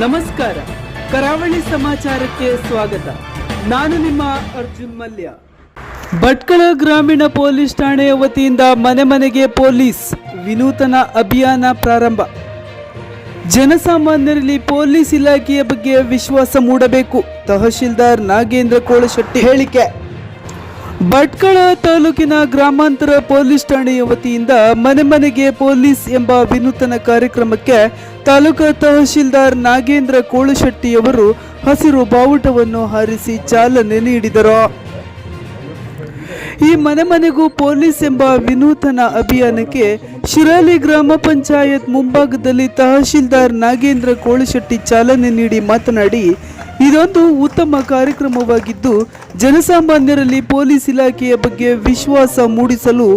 ನಮಸ್ಕಾರ. ಕರಾವಳಿ ಸಮಾಚಾರಕ್ಕೆ ಸ್ವಾಗತ. ನಾನು ನಿಮ್ಮ ಅರ್ಜುನ್ ಮಲ್ಯ. ಭಟ್ಕಳ ಗ್ರಾಮೀಣ ಪೊಲೀಸ್ ಠಾಣೆಯ ವತಿಯಿಂದ ಮನೆ ಮನೆಗೆ ಪೊಲೀಸ್ ವಿನೂತನ ಅಭಿಯಾನ ಪ್ರಾರಂಭ. ಜನಸಾಮಾನ್ಯರಲ್ಲಿ ಪೊಲೀಸ್ ಇಲಾಖೆಯ ಬಗ್ಗೆ ವಿಶ್ವಾಸ ಮೂಡಬೇಕು. ತಹಶೀಲ್ದಾರ್ ನಾಗೇಂದ್ರ ಕೋಳಶೆಟ್ಟಿ ಹೇಳಿಕೆ. ಭಟ್ಕಳ ತಾಲೂಕಿನ ಗ್ರಾಮಾಂತರ ಪೊಲೀಸ್ ಠಾಣೆಯ ವತಿಯಿಂದ ಮನೆ ಮನೆಗೆ ಪೊಲೀಸ್ ಎಂಬ ವಿನೂತನ ಕಾರ್ಯಕ್ರಮಕ್ಕೆ ತಾಲೂಕಾ ತಹಶೀಲ್ದಾರ್ ನಾಗೇಂದ್ರ ಕೋಳಶೆಟ್ಟಿಯವರು ಹಸಿರು ಬಾವುಟವನ್ನು ಹಾರಿಸಿ ಚಾಲನೆ ನೀಡಿದರು. ಈ ಮನೆ ಮನೆಗೂ ಪೊಲೀಸ್ ಎಂಬ ವಿನೂತನ ಅಭಿಯಾನಕ್ಕೆ ಶಿರಾಲಿ ಗ್ರಾಮ ಪಂಚಾಯತ್ ಮುಂಭಾಗದಲ್ಲಿ ತಹಶೀಲ್ದಾರ್ ನಾಗೇಂದ್ರ ಕೋಳಶೆಟ್ಟಿ ಚಾಲನೆ ನೀಡಿ ಮಾತನಾಡಿ ಇದೊಂದು ಉತ್ತಮ ಕಾರ್ಯಕ್ರಮವಾಗಿದ್ದು, ಜನಸಾಮಾನ್ಯರಲ್ಲಿ ಪೊಲೀಸ್ ಇಲಾಖೆಯ ಬಗ್ಗೆ ವಿಶ್ವಾಸ ಮೂಡಿಸಲು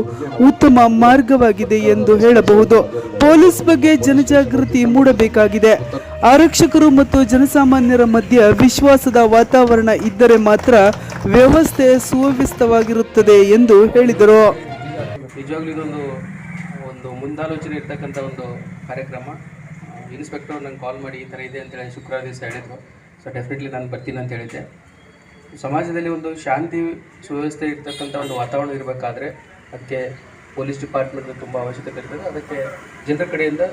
ಉತ್ತಮ ಮಾರ್ಗವಾಗಿದೆ ಎಂದು ಹೇಳಬಹುದು. ಪೊಲೀಸ್ ಬಗ್ಗೆ ಜನಜಾಗೃತಿ ಮೂಡಬೇಕಾಗಿದೆ. ಆರಕ್ಷಕರು ಮತ್ತು ಜನಸಾಮಾನ್ಯರ ಮಧ್ಯೆ ವಿಶ್ವಾಸದ ವಾತಾವರಣ ಇದ್ದರೆ ಮಾತ್ರ ವ್ಯವಸ್ಥೆ ಸುವ್ಯವಸ್ಥವಾಗಿರುತ್ತದೆ ಎಂದು ಹೇಳಿದರು. ಮುಂದಾಲೋಚನೆ ಇರ್ತಕ್ಕಂಥ ಒಂದು ಕಾರ್ಯಕ್ರಮ. ಇನ್ಸ್ಪೆಕ್ಟರ್ ನಂಗೆ ಕಾಲ್ ಮಾಡಿ ಈ ಥರ ಇದೆ ಅಂತೇಳಿ ಶುಕ್ರವಾರ ದಿವಸ ಹೇಳಿದ್ರು. ಸೊ ಡೆಫಿನೆಟ್ಲಿ ನಾನು ಬರ್ತೀನಿ ಅಂತ ಹೇಳಿದ್ದೆ. ಸಮಾಜದಲ್ಲಿ ಒಂದು ಶಾಂತಿ ಸುವ್ಯವಸ್ಥೆ ಇರ್ತಕ್ಕಂಥ ಒಂದು ವಾತಾವರಣ ಇರಬೇಕಾದ್ರೆ ಅದಕ್ಕೆ ಪೊಲೀಸ್ ಡಿಪಾರ್ಟ್ಮೆಂಟ್ ತುಂಬ ಅವಶ್ಯಕತೆ ಇರ್ತದೆ. ಅದಕ್ಕೆ ಜನರ ಕಡೆಯಿಂದ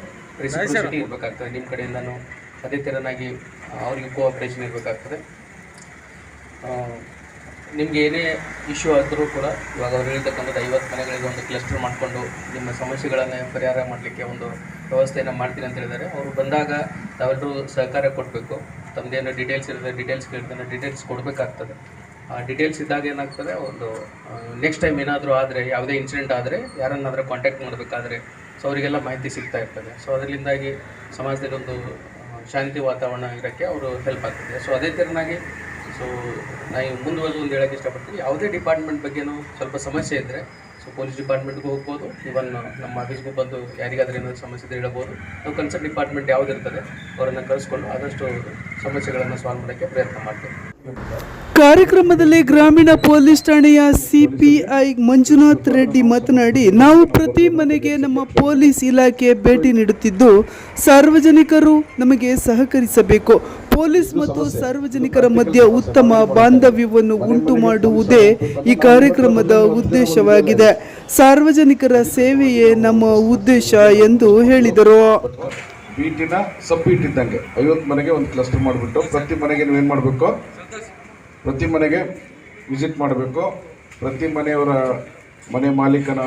ರೆಸ್ಪಾನ್ಸಿಬಿಲಿಟಿ ಇರಬೇಕಾಗ್ತದೆ. ನಿಮ್ಮ ಕಡೆಯಿಂದನೂ ಅದೇ ಥರನಾಗಿ ಅವರಿಗೆ ಕೋಆಪ್ರೇಷನ್ ಇರಬೇಕಾಗ್ತದೆ. ನಿಮಗೆ ಏನೇ ಇಶ್ಯೂ ಆದರೂ ಕೂಡ ಇವಾಗ ಅವ್ರು ಹೇಳ್ತಕ್ಕಂಥದ್ದು ಐವತ್ತು ಮನೆಗಳಿಗೆ ಒಂದು ಕ್ಲಸ್ಟರ್ ಮಾಡಿಕೊಂಡು ನಿಮ್ಮ ಸಮಸ್ಯೆಗಳನ್ನು ಪರಿಹಾರ ಮಾಡಲಿಕ್ಕೆ ಒಂದು ವ್ಯವಸ್ಥೆಯನ್ನು ಮಾಡ್ತೀನಿ ಅಂತ ಹೇಳಿದ್ದಾರೆ. ಅವರು ಬಂದಾಗ ತಾವೆಲ್ಲರೂ ಸಹಕಾರ ಕೊಡಬೇಕು. ತಮ್ಮದೇನೋ ಡೀಟೇಲ್ಸ್ ಇರುತ್ತೆ ಡೀಟೇಲ್ಸ್ ಕೇಳ್ತಾನೆ ಡೀಟೇಲ್ಸ್ ಕೊಡಬೇಕಾಗ್ತದೆ. ಆ ಡೀಟೇಲ್ಸ್ ಇದ್ದಾಗ ಏನಾಗ್ತದೆ, ಒಂದು ನೆಕ್ಸ್ಟ್ ಟೈಮ್ ಏನಾದರೂ ಆದರೆ, ಯಾವುದೇ ಇನ್ಸಿಡೆಂಟ್ ಆದರೆ, ಯಾರನ್ನಾದರೂ ಕಾಂಟ್ಯಾಕ್ಟ್ ಮಾಡಬೇಕಾದ್ರೆ ಸೊ ಅವರಿಗೆಲ್ಲ ಮಾಹಿತಿ ಸಿಗ್ತಾ ಇರ್ತದೆ. ಸೊ ಅದರಿಂದಾಗಿ ಸಮಾಜದಲ್ಲಿ ಒಂದು ಶಾಂತಿ ವಾತಾವರಣ ಇರೋಕ್ಕೆ ಅವರು ಹೆಲ್ಪ್ ಆಗ್ತದೆ. ಸೊ ಅದೇ ಥರನಾಗಿ ಸೊ ನಾನು ಮುಂದುವರೆದು ಒಂದು ಹೇಳೋಕ್ಕೆ ಇಷ್ಟಪಡ್ತೀನಿ. ಯಾವುದೇ ಡಿಪಾರ್ಟ್ಮೆಂಟ್ ಬಗ್ಗೆನೂ ಸ್ವಲ್ಪ ಸಮಸ್ಯೆ ಇದ್ದರೆ ಸೊ ಪೊಲೀಸ್ ಡಿಪಾರ್ಟ್ಮೆಂಟ್ಗೂ ಹೋಗ್ಬೋದು ಇವನ್ ನಮ್ಮ ಆಫೀಸ್ಗೂ ಬಂದು ಯಾರಿಗಾದ್ರೂ ಏನಾದರೂ ಸಮಸ್ಯೆ ಇದ್ದರೆ ಹೇಳ್ಬೋದು. ನಾವು ಕನ್ಸರ್ನ್ ಡಿಪಾರ್ಟ್ಮೆಂಟ್ ಯಾವುದಿರ್ತದೆ ಅವರನ್ನು ಕಳಿಸ್ಕೊಂಡು ಆದಷ್ಟು ಸಮಸ್ಯೆಗಳನ್ನು ಸಾಲ್ವ್ ಮಾಡೋಕ್ಕೆ ಪ್ರಯತ್ನ ಮಾಡ್ತೀವಿ. ಕಾರ್ಯಕ್ರಮದಲ್ಲಿ ಗ್ರಾಮೀಣ ಪೊಲೀಸ್ ಠಾಣೆಯ ಸಿಪಿಐ ಮಂಜುನಾಥ್ ರೆಡ್ಡಿ ಮಾತನಾಡಿ, ನಾವು ಪ್ರತಿ ಮನೆಗೆ ನಮ್ಮ ಪೊಲೀಸ್ ಇಲಾಖೆ ಭೇಟಿ ನೀಡುತ್ತಿದ್ದು, ಸಾರ್ವಜನಿಕರು ನಮಗೆ ಸಹಕರಿಸಬೇಕು. ಪೊಲೀಸ್ ಮತ್ತು ಸಾರ್ವಜನಿಕರ ಮಧ್ಯೆ ಉತ್ತಮ ಬಾಂಧವ್ಯವನ್ನು ಉಂಟು ಮಾಡುವುದೇ ಈ ಕಾರ್ಯಕ್ರಮದ ಉದ್ದೇಶವಾಗಿದೆ. ಸಾರ್ವಜನಿಕರ ಸೇವೆಯೇ ನಮ್ಮ ಉದ್ದೇಶ ಎಂದು ಹೇಳಿದರು. ಬೀಟಿನ ಸಬ್ ಬೀಟ್ ಇದ್ದಂಗೆ. ಐವತ್ತು ಮನೆಗೆ ಒಂದು ಕ್ಲಸ್ಟರ್ ಮಾಡಿಬಿಟ್ಟು ಪ್ರತಿ ಮನೆಗೆ ನೀವೇನು ಮಾಡಬೇಕು? ಪ್ರತಿ ಮನೆಗೆ ವಿಸಿಟ್ ಮಾಡಬೇಕು. ಪ್ರತಿ ಮನೆಯವರ ಮನೆ ಮಾಲೀಕನ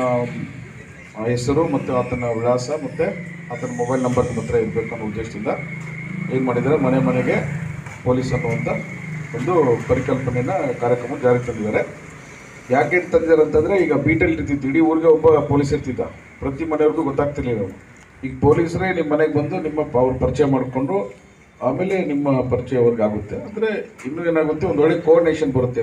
ಹೆಸರು ಮತ್ತು ಆತನ ವಿಳಾಸ ಮತ್ತು ಆತನ ಮೊಬೈಲ್ ನಂಬರ್ ಮಾತ್ರ ಇರಬೇಕು ಅನ್ನೋ ಉದ್ದೇಶದಿಂದ ಏನು ಮಾಡಿದ್ದಾರೆ? ಮನೆ ಮನೆಗೆ ಪೊಲೀಸ್ ಅನ್ನುವಂಥ ಒಂದು ಪರಿಕಲ್ಪನೆಯನ್ನ ಕಾರ್ಯಕ್ರಮ ಜಾರಿಗೆ ತಂದಿದ್ದಾರೆ. ಯಾಕೆ ತಂದಿದ್ದಾರೆ ಅಂತಂದರೆ, ಈಗ ಬೀಟಲ್ಲಿ ಇರ್ತಿತ್ತು. ಇಡೀ ಊರಿಗೆ ಒಬ್ಬ ಪೊಲೀಸ್ ಇರ್ತಿದ್ದ. ಪ್ರತಿ ಮನೆಯವ್ರಿಗೂ ಗೊತ್ತಾಗ್ತಿರ್ಲಿಲ್ಲ ನಾವು ಈಗ ಪೊಲೀಸರೇ ನಿಮ್ಮ ಮನೆಗೆ ಬಂದು ನಿಮ್ಮ ಅವ್ರ ಪರಿಚಯ ಮಾಡಿಕೊಂಡು ಆಮೇಲೆ ನಿಮ್ಮ ಪರಿಚಯ ಅವ್ರಿಗೆ ಆಗುತ್ತೆ. ಅಂದರೆ ಇನ್ನೂ ಏನಾಗುತ್ತೆ? ಒಂದು ಒಳ್ಳೆ ಕೋಆರ್ಡಿನೇಷನ್ ಬರುತ್ತೆ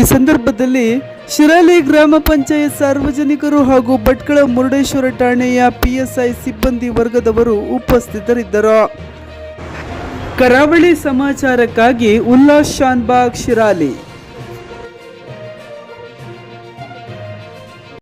ಈ ಸಂದರ್ಭದಲ್ಲಿ ಶಿರಾಲಿ ಗ್ರಾಮ ಪಂಚಾಯತ್ ಸಾರ್ವಜನಿಕರು ಹಾಗೂ ಭಟ್ಕಳ ಮುರುಡೇಶ್ವರ ಠಾಣೆಯ ಪಿಎಸ್ಐ ಸಿಬ್ಬಂದಿ ವರ್ಗದವರು ಉಪಸ್ಥಿತರಿದ್ದರು. ಕರಾವಳಿ ಸಮಾಚಾರಕ್ಕಾಗಿ ಉಲ್ಲಾಸ್ ಶಾನ್ಬಾಗ್ ಶಿರಾಲಿ.